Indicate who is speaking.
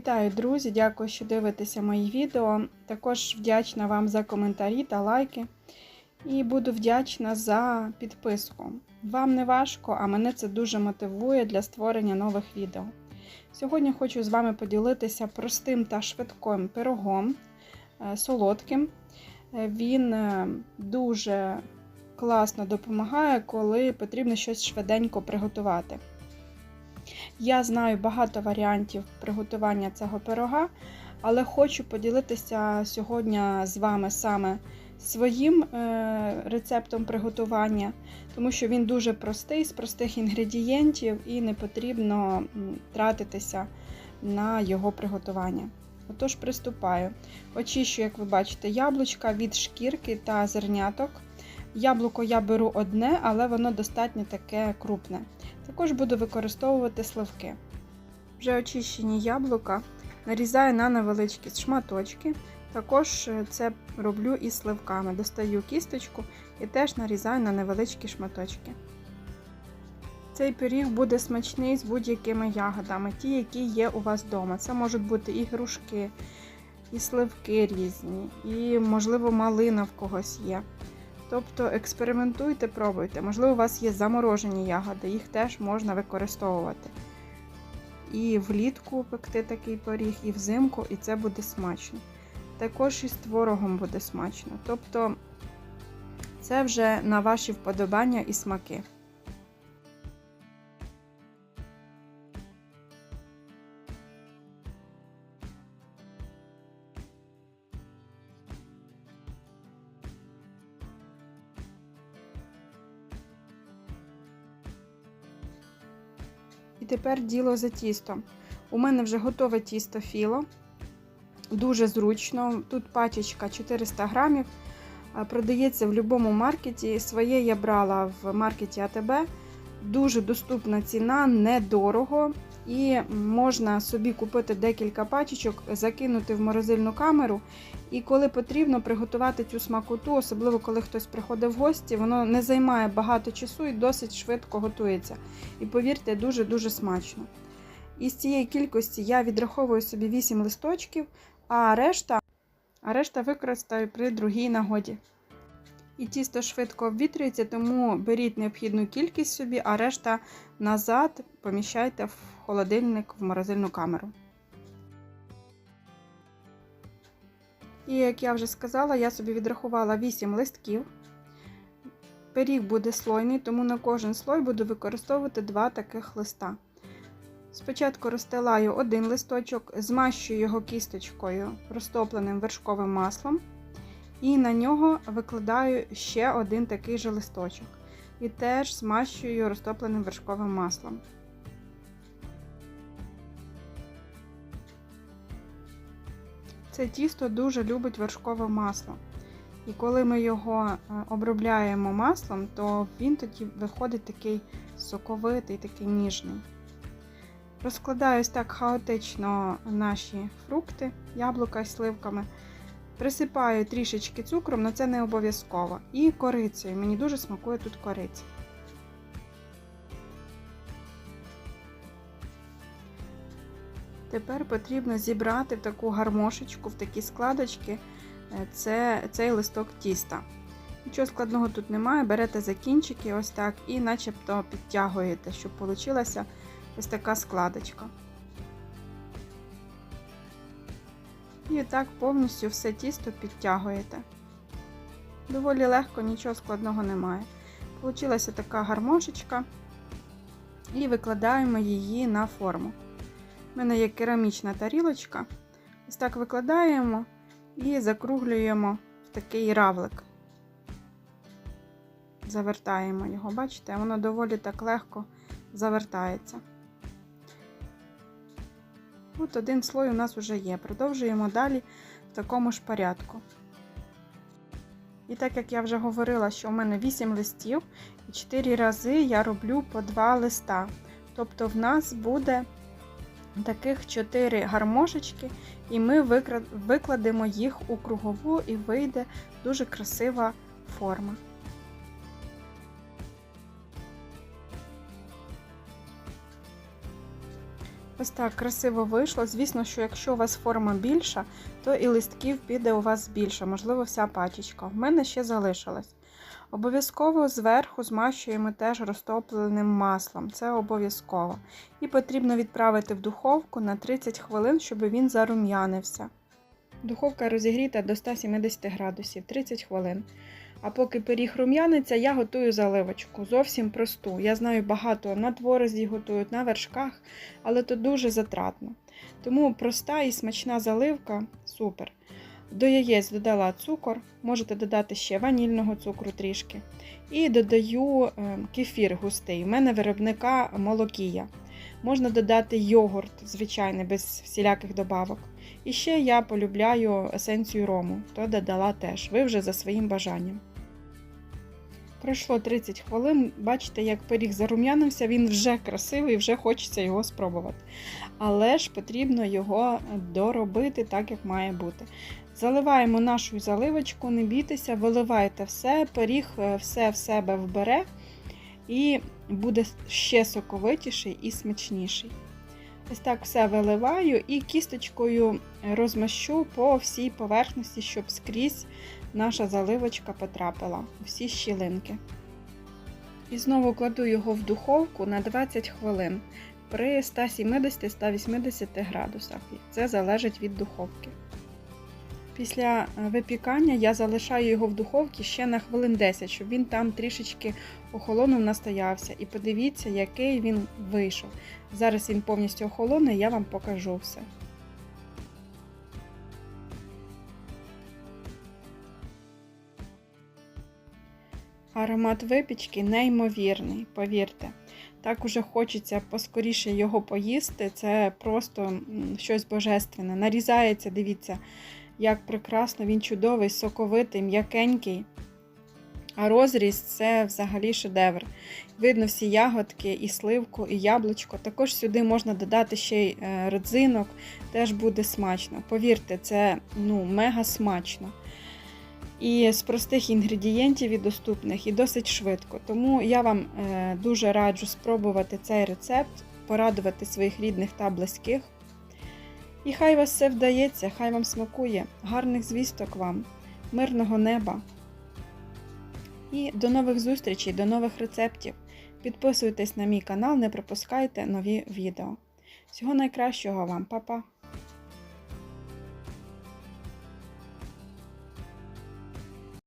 Speaker 1: Вітаю, друзі! Дякую, що дивитеся мої відео. Також вдячна вам за коментарі та лайки. І буду вдячна за підписку. Вам не важко, а мене це дуже мотивує для створення нових відео. Сьогодні хочу з вами поділитися простим та швидким пирогом, е, солодким. Е, Він е, дуже класно допомагає, коли потрібно щось швиденько приготувати. Я знаю багато варіантів приготування цього пирога, але хочу поділитися сьогодні з вами саме своїм е, рецептом приготування, тому що він дуже простий, з простих інгредієнтів і не потрібно тратитися на його приготування. Отож, приступаю. Очищу, як ви бачите, яблучка від шкірки та зерняток. Яблуко я беру одне, але воно достатньо таке крупне. Також буду використовувати сливки. Вже очищені яблука нарізаю на невеличкі шматочки. Також це роблю із сливками. Достаю кісточку і теж нарізаю на невеличкі шматочки. Цей пиріг буде смачний з будь-якими ягодами, ті, які є у вас вдома. Це можуть бути і грушки, і сливки різні, і, можливо, малина в когось є. Тобто експериментуйте, пробуйте. Можливо, у вас є заморожені ягоди, їх теж можна використовувати. І влітку пекти такий пиріг, і взимку, і це буде смачно. Також і з творогом буде смачно. Тобто це вже на ваші вподобання і смаки. Тепер діло за тістом. У мене вже готове тісто філо. Дуже зручно. Тут пачечка 400 грамів. Продається в будь-якому маркеті. Своє я брала в маркеті АТБ. Дуже доступна ціна, недорого. І можна собі купити декілька пачечок, закинути в морозильну камеру. І коли потрібно приготувати цю смакоту, особливо коли хтось приходить в гості, воно не займає багато часу і досить швидко готується. І повірте, дуже-дуже смачно. Із цієї кількості я відраховую собі 8 листочків, а решта, а решта використаю при другій нагоді. І тісто швидко обвітрюється, тому беріть необхідну кількість собі, а решта назад поміщайте в холодильник в морозильну камеру. І, як я вже сказала, я собі відрахувала 8 листків. Пиріг буде слойний, тому на кожен слой буду використовувати два таких листа. Спочатку розстилаю один листочок, змащую його кісточкою розтопленим вершковим маслом. І на нього викладаю ще один такий же листочок. І теж змащую розтопленим вершковим маслом. Це тісто дуже любить вершкове масло. І коли ми його обробляємо маслом, то він тоді виходить такий соковитий, такий ніжний. Розкладаю так хаотично наші фрукти, яблука з сливками. Присипаю трішечки цукром, але це не обов'язково. І корицею. Мені дуже смакує тут кориця. Тепер потрібно зібрати в таку гармошечку, в такі складочки це, цей листок тіста. Нічого складного тут немає, берете за кінчики ось так і начебто підтягуєте, щоб вийшла ось така складочка. І так повністю все тісто підтягуєте. Доволі легко, нічого складного немає. Получилася така гармошечка, і викладаємо її на форму. У мене є керамічна тарілочка. Ось так викладаємо і закруглюємо в такий равлик. Завертаємо його, бачите, воно доволі так легко завертається. От один слой у нас вже є. Продовжуємо далі в такому ж порядку. І так як я вже говорила, що у мене 8 листів, і 4 рази я роблю по 2 листа. Тобто в нас буде таких 4 гармошечки, і ми викладемо їх у кругову, і вийде дуже красива форма. Ось так красиво вийшло. Звісно, що якщо у вас форма більша, то і листків піде у вас більше, можливо, вся пачечка. В мене ще залишилась. Обов'язково зверху змащуємо теж розтопленим маслом. Це обов'язково. І потрібно відправити в духовку на 30 хвилин, щоб він зарум'янився. Духовка розігріта до 170 градусів 30 хвилин. А поки пиріг рум'яниться, я готую заливочку. Зовсім просту. Я знаю, багато на творозі готують, на вершках, але то дуже затратно. Тому проста і смачна заливка супер. До яєць додала цукор, можете додати ще ванільного цукру трішки. І додаю е, кефір густий. У мене виробника молокія. Можна додати йогурт, звичайний, без всіляких добавок. І ще я полюбляю есенцію рому, то додала теж. Ви вже за своїм бажанням. Пройшло 30 хвилин, бачите, як пиріг зарум'янився, він вже красивий, вже хочеться його спробувати. Але ж потрібно його доробити так, як має бути. Заливаємо нашу заливочку, не бійтеся, виливайте все, пиріг е, все в себе вбере і буде ще соковитіший і смачніший. Ось так все виливаю і кісточкою розмащу по всій поверхності, щоб скрізь наша заливочка потрапила у всі щілинки. І знову кладу його в духовку на 20 хвилин при 170-180 градусах. Це залежить від духовки. Після випікання я залишаю його в духовці ще на хвилин 10, щоб він там трішечки охолонув, настоявся. І подивіться, який він вийшов. Зараз він повністю охолоне, я вам покажу все. Аромат випічки неймовірний, повірте. Так уже хочеться поскоріше його поїсти. Це просто щось божественне. Нарізається, дивіться, як прекрасно, він чудовий, соковитий, м'якенький. А розріз це взагалі шедевр. Видно всі ягодки, і сливку, і яблучко. Також сюди можна додати ще й родзинок, теж буде смачно. Повірте, це ну, мега смачно. І з простих інгредієнтів і доступних, і досить швидко. Тому я вам дуже раджу спробувати цей рецепт, порадувати своїх рідних та близьких. І хай вас все вдається, хай вам смакує, гарних звісток вам, мирного неба. І до нових зустрічей, до нових рецептів. Підписуйтесь на мій канал, не пропускайте нові відео. Всього найкращого вам, Па-па!